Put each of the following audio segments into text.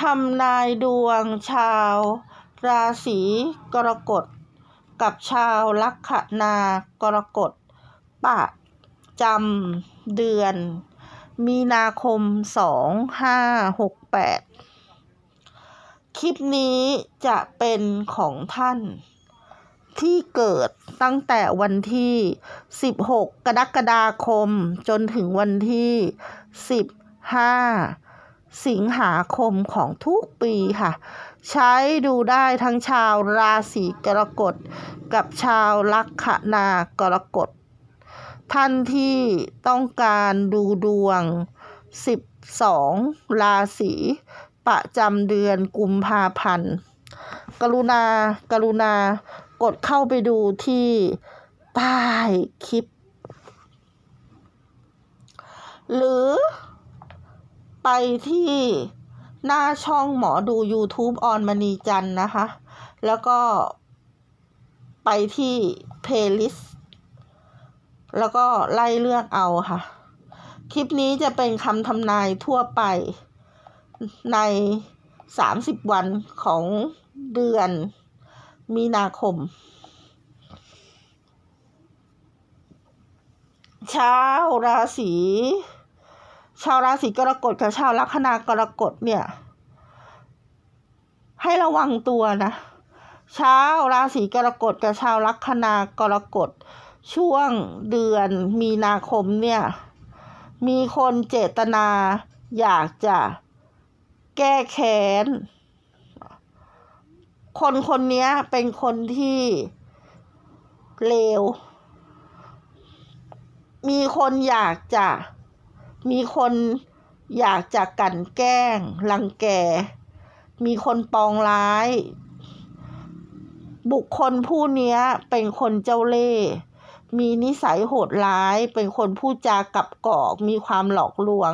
ทำนายดวงชาว ราศีกรกฎ กับชาวลัคนากรกฎปะจำเดือน มีนาคม 2568 คลิปนี้จะเป็นของท่านที่เกิดตั้งแต่วันที่ 16 กรกฎาคมจนถึงวันที่ 15 สิงหาคมของทุกปีค่ะ ใช้ดูได้ทั้งชาวราศีกรกฎกับชาวลัคนากรกฎท่านที่ต้องการดูดวง 12 ราศีประจำเดือนกุมภาพันธ์ กรุณา กรุณากดเข้าไปดูที่ใต้คลิป หรือ ไปที่หน้าช่องหมอดู YouTube ออนมณีจันนะคะ แล้วก็ไปที่ Playlist แล้วก็ไล่เลือกเอาค่ะ คลิปนี้จะเป็นคำทำนายทั่วไปใน 30 วันของเดือนมีนาคม เช้าราศี ชาวราศีกรกฎกับชาวลัคนากรกฎเนี่ย ให้ระวังตัวนะชาวราศีกรกฎกับชาวลัคนากรกฎช่วงเดือนมีนาคมเนี่ย มีคนเจตนาอยากจะแก้แค้น คนคนนี้เป็นคนที่เลว มีคนอยากจะ มีคนอยากจะกลั่นแกล้ง รังแก มีคนปองร้าย บุคคลผู้นี้เป็นคนเจ้าเล่ห์มีนิสัยโหดร้าย เป็นคนพูดจากับกอก มีความหลอกลวง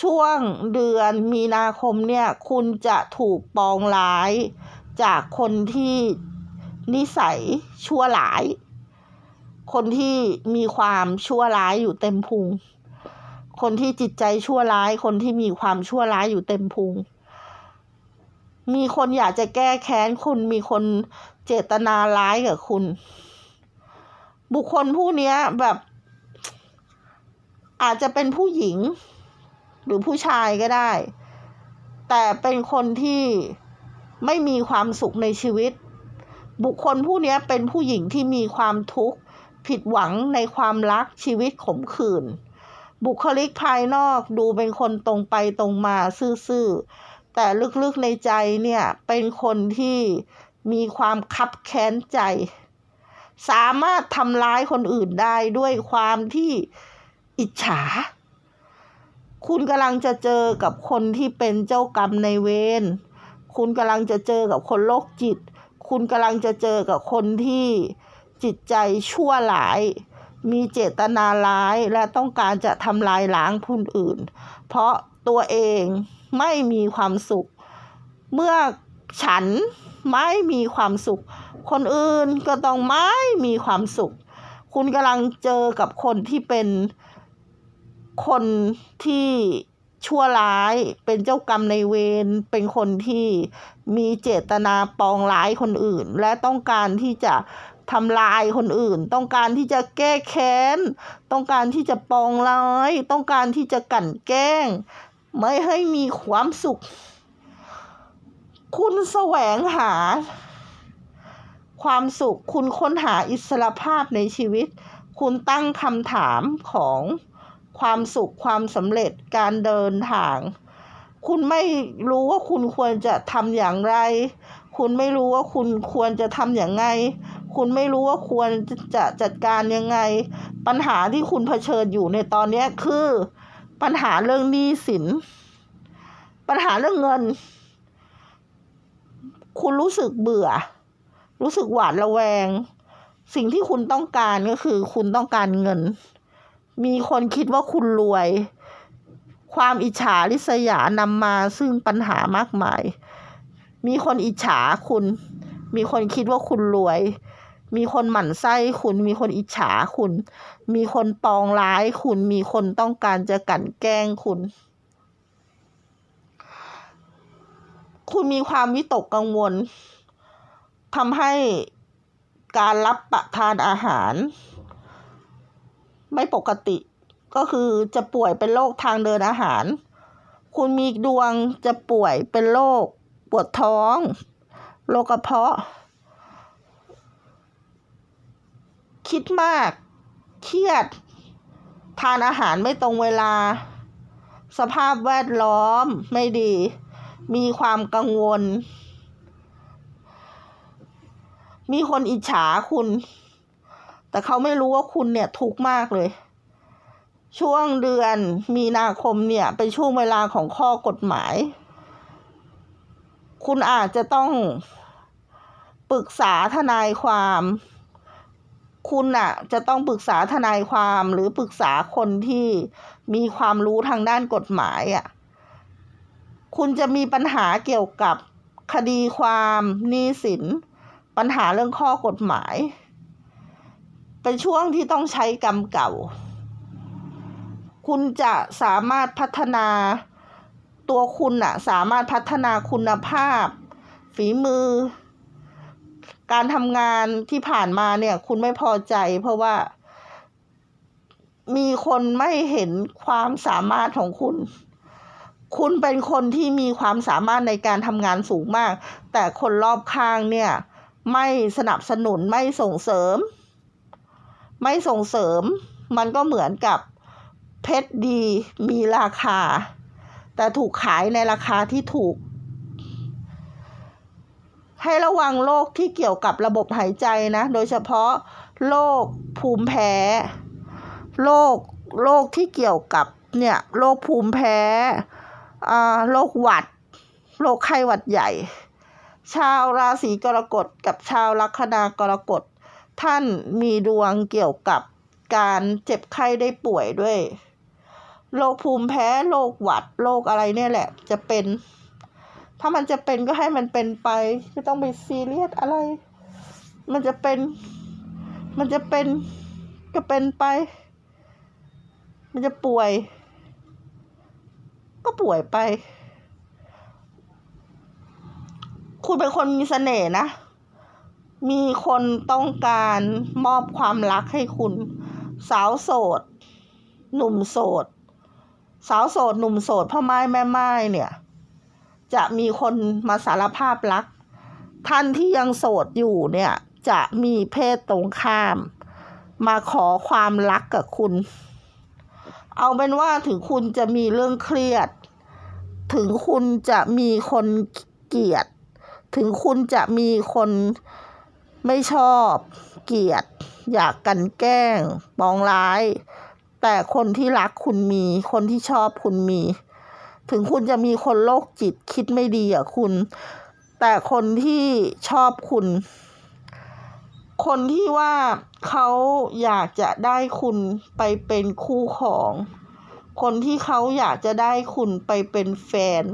ช่วงเดือนมีนาคมเนี่ย คุณจะถูกปองร้าย จากคนที่นิสัยชั่วร้าย คนที่มีความชั่วร้ายอยู่เต็มพุง คนที่จิตใจชั่วร้าย คนที่มีความชั่วร้ายอยู่เต็มพุง มีคนอยากจะแก้แค้นคุณมีคนเจตนาร้ายกับคุณ บุคคลผู้นี้แบบ อาจจะเป็นผู้หญิง หรือผู้ชายก็ได้ แต่เป็นคนที่ไม่มีความสุขในชีวิต บุคคลผู้นี้เป็นผู้หญิงที่มีความทุกข์ ผิดหวังในความรักชีวิตขมขื่น บุคลิกภายนอกดูเป็นคนตรงไปตรงมาซื่อๆ แต่ลึกๆในใจเนี่ย เป็นคนที่มีความคับแค้นใจ สามารถทำร้ายคนอื่นได้ด้วยความที่อิจฉา คุณกำลังจะเจอกับคนที่เป็นเจ้ากรรมในเวร คุณกำลังจะเจอกับคนโรคจิต คุณกำลังจะเจอกับคนที่จิตใจชั่วหลาย มีเจตนาร้ายและต้องการจะทำลายล้างผู้อื่น เพราะตัวเองไม่มีความสุข เมื่อฉันไม่มีความสุข คนอื่นก็ต้องไม่มีความสุข คุณกำลังเจอกับคนที่เป็นคนที่ชั่วร้าย เป็นเจ้ากรรมในเวร เป็นคนที่มีเจตนาปองร้ายคนอื่น และต้องการที่จะ ทำลายคนอื่น ต้องการที่จะแก้แค้น ต้องการที่จะปองร้าย ต้องการที่จะกั่นแกล้ง ไม่ให้มีความสุข คุณแสวงหา ความสุข คุณค้นหาอิสรภาพในชีวิต คุณตั้งคำถามของความสุขความสำเร็จการเดินทาง คุณไม่รู้ว่าคุณควรจะทำอย่างไร คุณไม่รู้ว่าคุณควรจะทำอย่างไง คุณไม่รู้ว่าควรจะจัดการยังไง ปัญหาที่คุณเผชิญอยู่ในตอนนี้คือ ปัญหาเรื่องหนี้สิน ปัญหาเรื่องเงิน คุณรู้สึกเบื่อ รู้สึกหวาดระแวง สิ่งที่คุณต้องการก็คือ คุณต้องการเงิน มีคนคิดว่าคุณรวย ความอิจฉาริษยานำมาซึ่งปัญหามากมาย มีคนอิจฉาคุณ มีคนคิดว่าคุณรวย มีคนหมั่นไส้คุณ มีคนอิจฉาคุณ มีคนปองร้ายคุณ มีคนต้องการจะกลั่นแกล้งคุณ คุณมีความวิตกกังวลทำให้การรับประทานอาหาร ไม่ปกติ ก็คือจะป่วยเป็นโรคทางเดินอาหาร คุณมีดวงจะป่วยเป็นโรค ปวดท้องโรคกระเพาะ คิดมาก เครียด ทานอาหารไม่ตรงเวลา สภาพแวดล้อมไม่ดี มีความกังวล มีคนอิจฉาคุณ แต่เขาไม่รู้ว่าคุณเนี่ยทุกข์มากเลย ช่วงเดือนมีนาคมเนี่ย เป็นช่วงเวลาของข้อกฎหมาย คุณอาจจะต้องปรึกษาทนายความ คุณอะจะต้องปรึกษาทนายความหรือปรึกษาคนที่มีความรู้ทางด้านกฎหมายอะคุณจะมีปัญหาเกี่ยวกับคดีความหนี้สิน ปัญหาเรื่องข้อกฎหมาย เป็นช่วงที่ต้องใช้กรรมเก่า คุณจะสามารถพัฒนา ตัวคุณอะสามารถพัฒนาคุณภาพ ฝีมือ การทำงานที่ผ่านมาเนี่ย คุณไม่พอใจ เพราะว่า มีคนไม่เห็นความสามารถของคุณ คุณเป็นคนที่มีความสามารถในการทำงานสูงมาก แต่คนรอบข้างเนี่ย ไม่สนับสนุนไม่ส่งเสริม ไม่ส่งเสริม มันก็เหมือนกับเพชรดีมีราคา แต่ถูกขายในราคาที่ถูก ให้ระวังโรคที่เกี่ยวกับระบบหายใจนะ โดยเฉพาะโรคภูมิแพ้โรคโรคที่เกี่ยวกับเนี่ยโรคภูมิแพ้โรคหวัดโรคไข้หวัดใหญ่ ชาวราศีกรกฎกับชาวลัคนากรกฎท่านมีดวงเกี่ยวกับการเจ็บไข้ได้ป่วยด้วย โรคภูมิแพ้โรคหวัดโรคอะไรเนี่ยแหละ จะเป็น ถ้ามันจะเป็นก็ให้มันเป็นไป ไม่ต้องไปซีเรียสอะไร มันจะเป็น มันจะเป็นก็เป็นไป มันจะป่วย ก็ป่วยไป คุณเป็นคนมีเสน่ห์นะ มีคนต้องการมอบความรักให้คุณ สาวโสด หนุ่มโสด สาวโสดหนุ่มโสดพ่อไม้แม่ไม้เนี่ย จะมีคนมาสารภาพรัก ท่านที่ยังโสดอยู่เนี่ย จะมีเพศตรงข้าม มาขอความรักกับคุณ เอาเป็นว่าถึงคุณจะมีเรื่องเครียด ถึงคุณจะมีคนเกลียด ถึงคุณจะมีคนไม่ชอบ เกลียด อยากกันแกล้งปองร้าย แต่คนที่รักคุณมี คนที่ชอบคุณมี ถึงคุณจะมีคนโรคจิตคิดไม่ดีอะคุณ แต่คนที่ชอบคุณ คนที่ว่าเขาอยากจะได้คุณไปเป็นคู่ของ คนที่เขาอยากจะได้คุณไปเป็นแฟน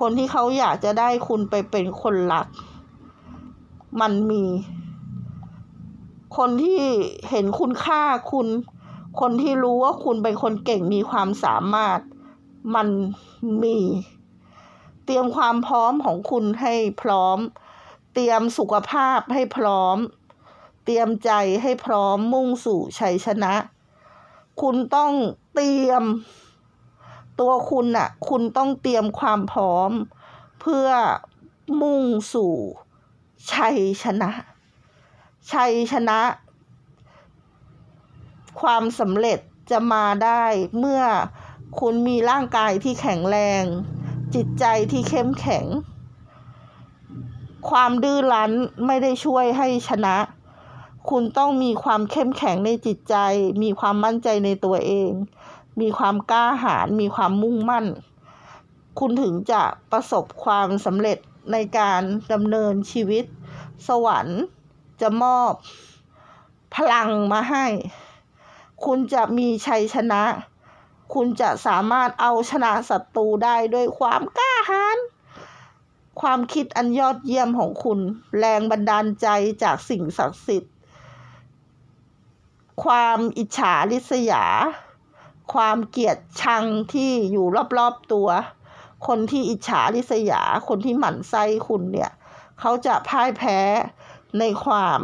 คนที่เขาอยากจะได้คุณไปเป็นคนรัก มันมี คนที่เห็นคุณค่าคุณ คนที่รู้ว่าคุณเป็นคนเก่งมีความสามารถ มันมี เตรียมความพร้อมของคุณให้พร้อม เตรียมสุขภาพให้พร้อม เตรียมใจให้พร้อมมุ่งสู่ชัยชนะ คุณต้องเตรียม ตัวคุณน่ะ คุณต้องเตรียมความพร้อม เพื่อมุ่งสู่ชัยชนะ ชัยชนะ ความสำเร็จจะมาได้เมื่อคุณมีร่างกายที่แข็งแรง จิตใจที่เข้มแข็ง ความดื้อรั้นไม่ได้ช่วยให้ชนะ คุณต้องมีความเข้มแข็งในจิตใจ มีความมั่นใจในตัวเอง มีความกล้าหาญมีความมุ่งมั่น คุณถึงจะประสบความสำเร็จในการดำเนินชีวิต สวรรค์จะมอบ พลังมาให้ คุณจะมีชัยชนะ คุณจะสามารถเอาชนะศัตรูได้ด้วยความกล้าหาญความคิดอันยอดเยี่ยมของคุณ แรงบันดาลใจจากสิ่งศักดิ์สิทธิ์ ความอิจฉาริษยา ความเกลียดชังที่อยู่รอบๆตัว คนที่อิจฉาริษยา คนที่หมั่นไส้คุณเนี่ย เขาจะพ่ายแพ้ในความ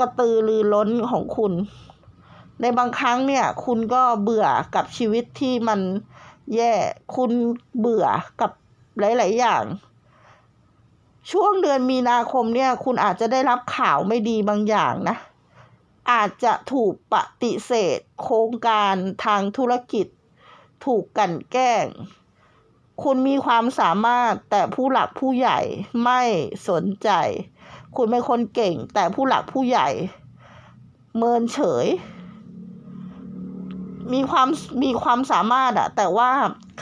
กระตือรือร้นของคุณ ในบางครั้งเนี่ย คุณก็เบื่อกับชีวิตที่มันแย่ คุณเบื่อกับหลาย ๆ อย่าง ช่วงเดือนมีนาคมเนี่ย คุณอาจจะได้รับข่าวไม่ดีบางอย่างนะ อาจจะถูกปฏิเสธ โครงการทางธุรกิจ ถูกกันแกล้ง คุณมีความสามารถแต่ผู้หลักผู้ใหญ่ไม่สนใจ คุณเป็นคนเก่งแต่ผู้หลักผู้ใหญ่ เมินเฉย มีความมีความสามารถอะแต่ว่า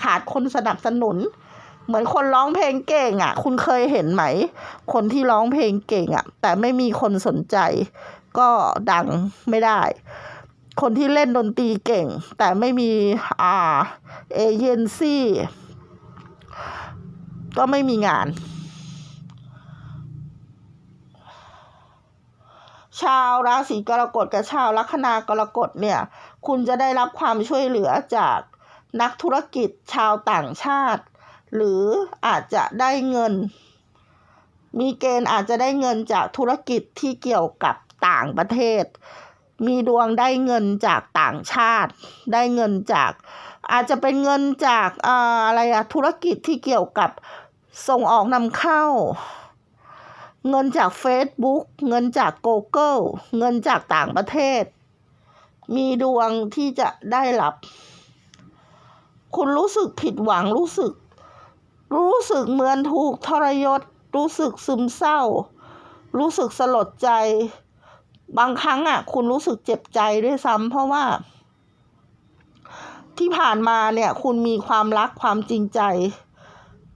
ขาดคนสนับสนุน เหมือนคนร้องเพลงเก่งอะคุณเคยเห็นไหม คนที่ร้องเพลงเก่งอะแต่ไม่มีคนสนใจ ก็ดังไม่ได้ คนที่เล่นดนตรีเก่ง แต่ไม่มีอ่าเอเจนซี่ก็ไม่มีงาน ชาวราศีกรกฎกับชาวลัคนากรกฎเนี่ย คุณจะได้รับความช่วยเหลือจากนักธุรกิจชาวต่างชาติ หรืออาจจะได้เงิน มีเกณฑ์อาจจะได้เงินจากธุรกิจที่เกี่ยวกับต่างประเทศ มีดวงได้เงินจากต่างชาติ ได้เงินจาก อาจจะเป็นเงินจากอาอะไรอะธุรกิจที่เกี่ยวกับส่งออกนำเข้า เงินจาก Facebook เงินจาก Google เงินจากต่างประเทศ มีดวงที่จะได้รับ คุณรู้สึกผิดหวังรู้สึก รู้สึกเหมือนถูกทรยศ รู้สึกซึมเศร้า รู้สึกสลดใจ บางครั้งอะ คุณรู้สึกเจ็บใจด้วยซ้ำเพราะว่า ที่ผ่านมาเนี่ย คุณมีความรักความจริงใจ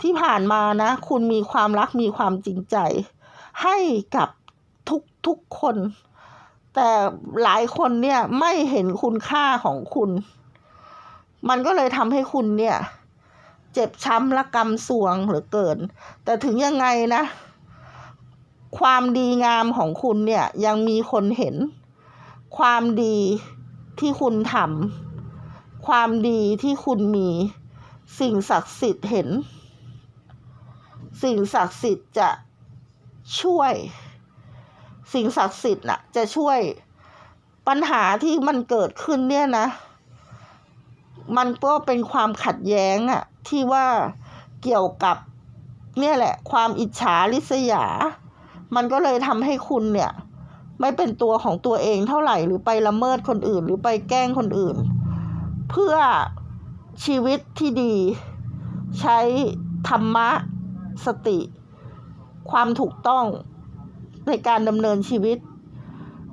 ที่ผ่านมานะ คุณมีความรักมีความจริงใจ ให้กับทุกทุกคน แต่หลายคนเนี่ยไม่เห็นคุณค่าของคุณ มันก็เลยทำให้คุณเนี่ย เจ็บช้ำและกำสวงเหลือเกิน แต่ถึงยังไงนะ ความดีงามของคุณเนี่ยยังมีคนเห็น ความดีที่คุณทำความดีที่คุณมีสิ่งศักดิ์สิทธิ์เห็น สิ่งศักดิ์สิทธิ์จะ ช่วย สิ่งศักดิ์สิทธิ์น่ะ จะช่วยปัญหาที่มันเกิดขึ้นเนี่ยนะ มันก็เป็นความขัดแย้งอะที่ว่าเกี่ยวกับเนี่ยแหละ ความอิจฉาริษยา มันก็เลยทำให้คุณเนี่ย ไม่เป็นตัวของตัวเองเท่าไหร่หรือไปละเมิดคนอื่น หรือไปแกล้งคนอื่น เพื่อชีวิตที่ดี ใช้ธรรมะสติ ความถูกต้องในการดำเนินชีวิต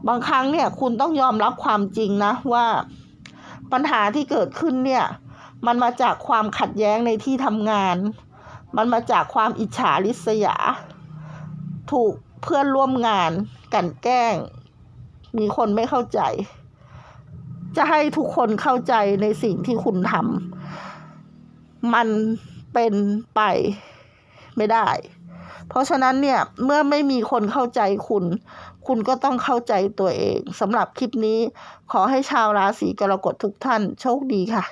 บางครั้งเนี่ยคุณต้องยอมรับความจริงนะว่าปัญหาที่เกิดขึ้นเนี่ย มันมาจากความขัดแย้งในที่ทำงาน มันมาจากความอิจฉาริษยา ถูกเพื่อนร่วมงานกันแกล้ง มีคนไม่เข้าใจ จะให้ทุกคนเข้าใจในสิ่งที่คุณทำมันเป็นไปไม่ได้ เพราะฉะนั้นเนี่ยเมื่อไม่มีคนเข้าใจคุณ คุณก็ต้องเข้าใจตัวเองสำหรับคลิปนี้ ขอให้ชาวราศีกรกฎทุกท่านโชคดีค่ะ